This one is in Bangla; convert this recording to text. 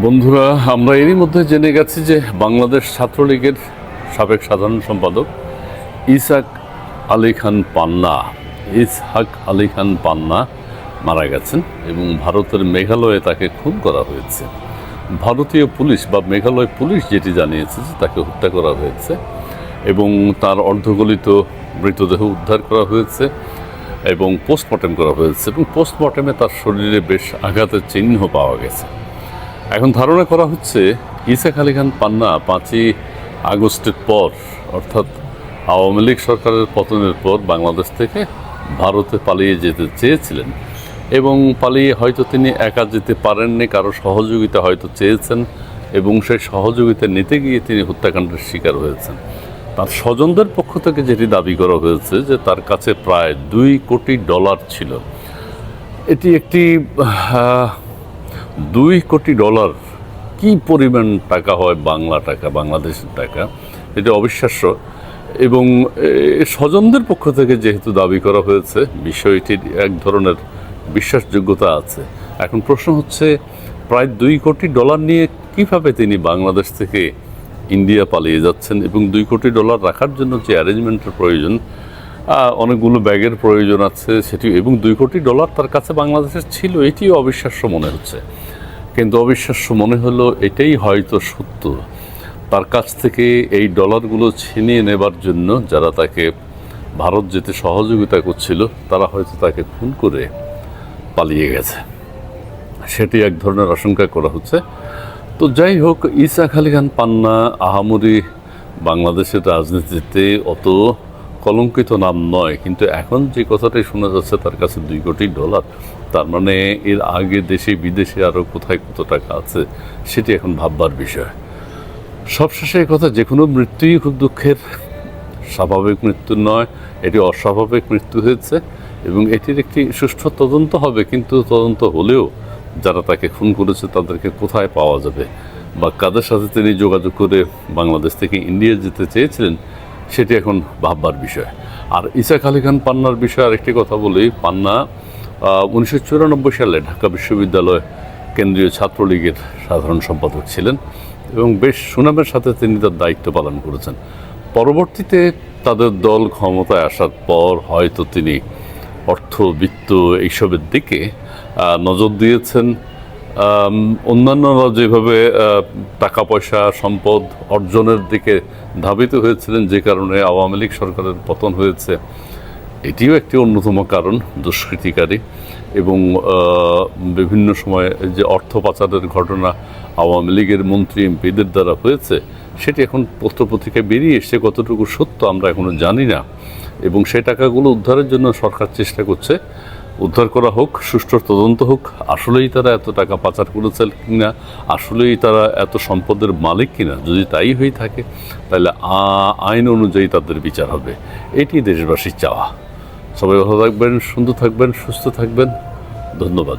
বন্ধুরা, আমরা এরই মধ্যে জেনে গেছি যে বাংলাদেশ ছাত্রলীগের সাবেক সাধারণ সম্পাদক ইসাক আলী খান পান্না, ইসহাক আলী খান পান্না মারা গেছেন এবং ভারতের মেঘালয়ে তাকে খুন করা হয়েছে। ভারতীয় পুলিশ বা মেঘালয় পুলিশ যেটি জানিয়েছে যে তাকে হত্যা করা হয়েছে এবং তার অর্ধগলিত মৃতদেহ উদ্ধার করা হয়েছে এবং পোস্টমর্টেম করা হয়েছে এবং পোস্টমর্টেমে তার শরীরে বেশ আঘাতের চিহ্ন পাওয়া গেছে। এখন ধারণা করা হচ্ছে ইসাক আলী খান পান্না পাঁচই আগস্টের পর, অর্থাৎ আওয়ামী লীগ সরকারের পতনের পর বাংলাদেশ থেকে ভারতে পালিয়ে যেতে চেয়েছিলেন। এবং পালিয়ে হয়তো তিনি একা যেতে পারেননি, কারও সহযোগিতা হয়তো চেয়েছেন, এবং সেই সহযোগিতা নিতে গিয়ে তিনি হত্যাকাণ্ডের শিকার হয়েছেন। তার স্বজনদের পক্ষ থেকে যেটি দাবি করা হয়েছে যে তার কাছে প্রায় দুই কোটি ডলার ছিল। এটি একটি দুই কোটি ডলার কি পরিমাণ টাকা হয় বাংলা টাকা, বাংলাদেশের টাকা, এটা অবিশ্বাস্য। এবং স্বজনদের পক্ষ থেকে যেহেতু দাবি করা হয়েছে, বিষয়টির এক ধরনের বিশ্বাসযোগ্যতা আছে। এখন প্রশ্ন হচ্ছে, প্রায় দুই কোটি ডলার নিয়ে কীভাবে তিনি বাংলাদেশ থেকে ইন্ডিয়া পালিয়ে যাচ্ছেন এবং দুই কোটি ডলার রাখার জন্য যে অ্যারেঞ্জমেন্টের প্রয়োজন অনেকগুলো ব্যাগের প্রয়োজন আছে, সেটি, এবং দুই কোটি ডলার তার কাছে বাংলাদেশের ছিল, এটিও অবিশ্বাস্য মনে হচ্ছে। কিন্তু অবিশ্বাস্য মনে হলো এটাই হয়তো সত্য। তার কাছ থেকে এই ডলারগুলো ছিনিয়ে নেবার জন্য যারা তাকে ভারত যেতে সহযোগিতা করছিল, তারা হয়তো তাকে খুন করে পালিয়ে গেছে। সেটি এক ধরনের আশঙ্কা করা হচ্ছে। তো যাই হোক ইসা আলী খান পান্না আহামরি বাংলাদেশের রাজনীতিতে অত কলঙ্কিত নাম নয়, কিন্তু এখন যে কথাটাই শোনা যাচ্ছে তার কাছে দুই কোটি ডলার, তার মানে এর আগে দেশে বিদেশে আরও কোথায় কত টাকা আছে, সেটি এখন ভাববার বিষয়। সবশেষে কথা, যে কোনো মৃত্যুই খুব দুঃখের। স্বাভাবিক মৃত্যু নয়, এটি অস্বাভাবিক মৃত্যু হয়েছে, এবং এটির একটি সুষ্ঠু তদন্ত হবে, কিন্তু তদন্ত হলেও যারা তাকে খুন করেছে তাদেরকে কোথায় পাওয়া যাবে? বা কাদের সাথে তিনি যোগাযোগ করে বাংলাদেশ থেকে ইন্ডিয়া যেতে চেয়েছিলেন সেটি এখন ভাববার বিষয়। আর ইসাক আলী খান পান্নার বিষয়ে আরেকটি কথা বলি। পান্না উনিশশো চুরানব্বই সালে ঢাকা বিশ্ববিদ্যালয় কেন্দ্রীয় ছাত্রলীগের সাধারণ সম্পাদক ছিলেন এবং বেশ সুনামের সাথে তিনি তার দায়িত্ব পালন করেছেন। পরবর্তীতে তাদের দল ক্ষমতায় আসার পর হয়তো তিনি অর্থ, বিত্ত এইসবের দিকে নজর দিয়েছেন। অন্যান্যরা যেভাবে টাকা পয়সা সম্পদ অর্জনের দিকে ধাবিত হয়েছিলেন যে কারণে আওয়ামী লীগ সরকারের পতন হয়েছে, এটিও একটি অন্যতম কারণ দুষ্কৃতিকারী এবং বিভিন্ন সময়ে যে অর্থ পাচারের ঘটনা আওয়ামী লীগের মন্ত্রী এমপিদের দ্বারা হয়েছে, সেটি এখন পত্রপত্রিকায় বেরিয়ে এসছে, কতটুকু সত্য আমরা এখনও জানি না এবং সেই টাকাগুলো উদ্ধারের জন্য সরকার চেষ্টা করছে। উদ্ধার করা হোক সুষ্ঠু তদন্ত হোক, আসলেই তারা এত টাকা পাচার করেছে কিনা, আসলেই তারা এত সম্পদের মালিক কিনা, যদি তাই হয়ে থাকে, তাহলে আইন অনুযায়ী তাদের বিচার হবে। এটি দেশবাসীর চাওয়া। সবাই ভালো থাকবেন, সুন্দর থাকবেন, সুস্থ থাকবেন। ধন্যবাদ।